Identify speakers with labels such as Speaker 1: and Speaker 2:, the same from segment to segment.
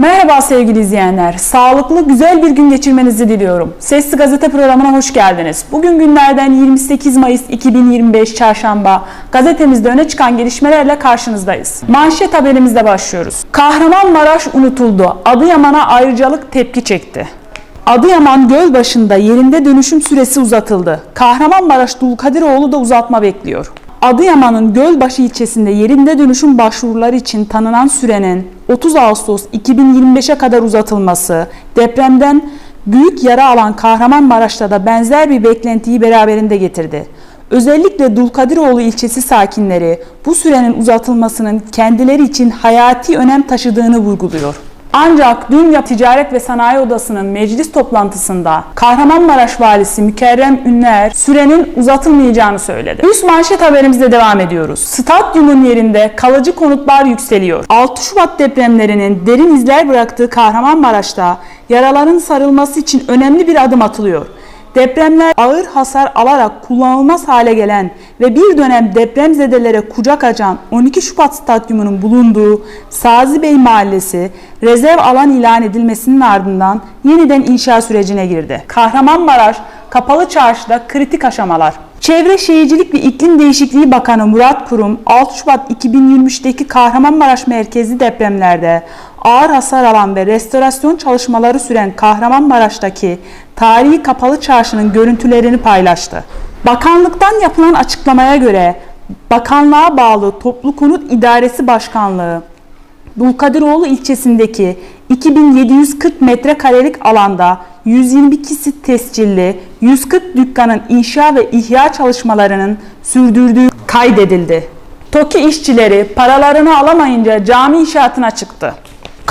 Speaker 1: Merhaba sevgili izleyenler. Sağlıklı, güzel bir gün geçirmenizi diliyorum. Sesli Gazete programına hoş geldiniz. Bugün günlerden 28 Mayıs 2025 Çarşamba. Gazetemizde öne çıkan gelişmelerle karşınızdayız. Manşet haberimizle başlıyoruz. Kahramanmaraş unutuldu. Adıyaman'a ayrıcalık tepki çekti. Adıyaman Gölbaşı'nda yerinde dönüşüm süresi uzatıldı. Kahramanmaraş Dulkadiroğlu da uzatma bekliyor. Adıyaman'ın Gölbaşı ilçesinde yerinde dönüşüm başvuruları için tanınan sürenin 30 Ağustos 2025'e kadar uzatılması, depremden büyük yara alan Kahramanmaraş'ta da benzer bir beklentiyi beraberinde getirdi. Özellikle Dulkadiroğlu ilçesi sakinleri bu sürenin uzatılmasının kendileri için hayati önem taşıdığını vurguluyor. Ancak dün Yap Ticaret ve Sanayi Odası'nın meclis toplantısında Kahramanmaraş Valisi Mükerrem Ünler sürenin uzatılmayacağını söyledi. Üst manşet haberimizle devam ediyoruz. Stadyumun yerinde kalıcı konutlar yükseliyor. 6 Şubat depremlerinin derin izler bıraktığı Kahramanmaraş'ta yaraların sarılması için önemli bir adım atılıyor. Depremler ağır hasar alarak kullanılmaz hale gelen ve bir dönem depremzedelere kucak açan 12 Şubat Stadyumu'nun bulunduğu Sazi Bey Mahallesi rezerv alan ilan edilmesinin ardından yeniden inşa sürecine girdi. Kahramanmaraş Kapalı Çarşı'da kritik aşamalar. Çevre Şehircilik ve İklim Değişikliği Bakanı Murat Kurum 6 Şubat 2023'teki Kahramanmaraş merkezli depremlerde ağır hasar alan ve restorasyon çalışmaları süren Kahramanmaraş'taki tarihi kapalı çarşının görüntülerini paylaştı. Bakanlıktan yapılan açıklamaya göre bakanlığa bağlı Toplu Konut İdaresi Başkanlığı Dulkadiroğlu ilçesindeki 2740 metrekarelik alanda 122 sit tescilli 140 dükkanın inşa ve ihya çalışmalarının sürdürdüğü kaydedildi. TOKİ işçileri paralarını alamayınca cami inşaatına çıktı.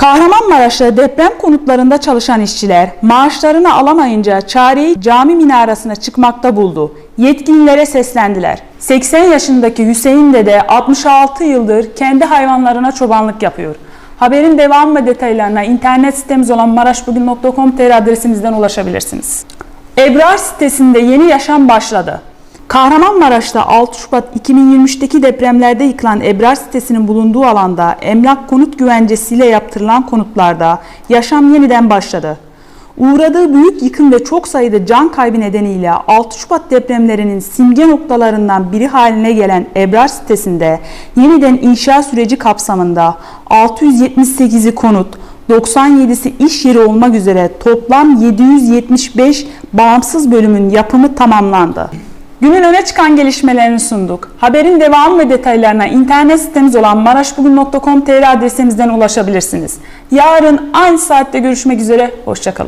Speaker 1: Kahramanmaraş'ta deprem konutlarında çalışan işçiler maaşlarını alamayınca çareyi cami minarasına çıkmakta buldu. Yetkililere seslendiler. 80 yaşındaki Hüseyin Dede 66 yıldır kendi hayvanlarına çobanlık yapıyor. Haberin devam ve detaylarına internet sitemiz olan maraşbugün.com.tr adresimizden ulaşabilirsiniz. Ebrar sitesinde yeni yaşam başladı. Kahramanmaraş'ta 6 Şubat 2023'teki depremlerde yıkılan Ebrar sitesinin bulunduğu alanda emlak konut güvencesiyle yaptırılan konutlarda yaşam yeniden başladı. Uğradığı büyük yıkım ve çok sayıda can kaybı nedeniyle 6 Şubat depremlerinin simge noktalarından biri haline gelen Ebrar sitesinde yeniden inşa süreci kapsamında 678'i konut, 97'si iş yeri olmak üzere toplam 775 bağımsız bölümün yapımı tamamlandı. Günün öne çıkan gelişmelerini sunduk. Haberin devamı ve detaylarına internet sitemiz olan maraşbugün.com.tr adresimizden ulaşabilirsiniz. Yarın aynı saatte görüşmek üzere, hoşçakalın.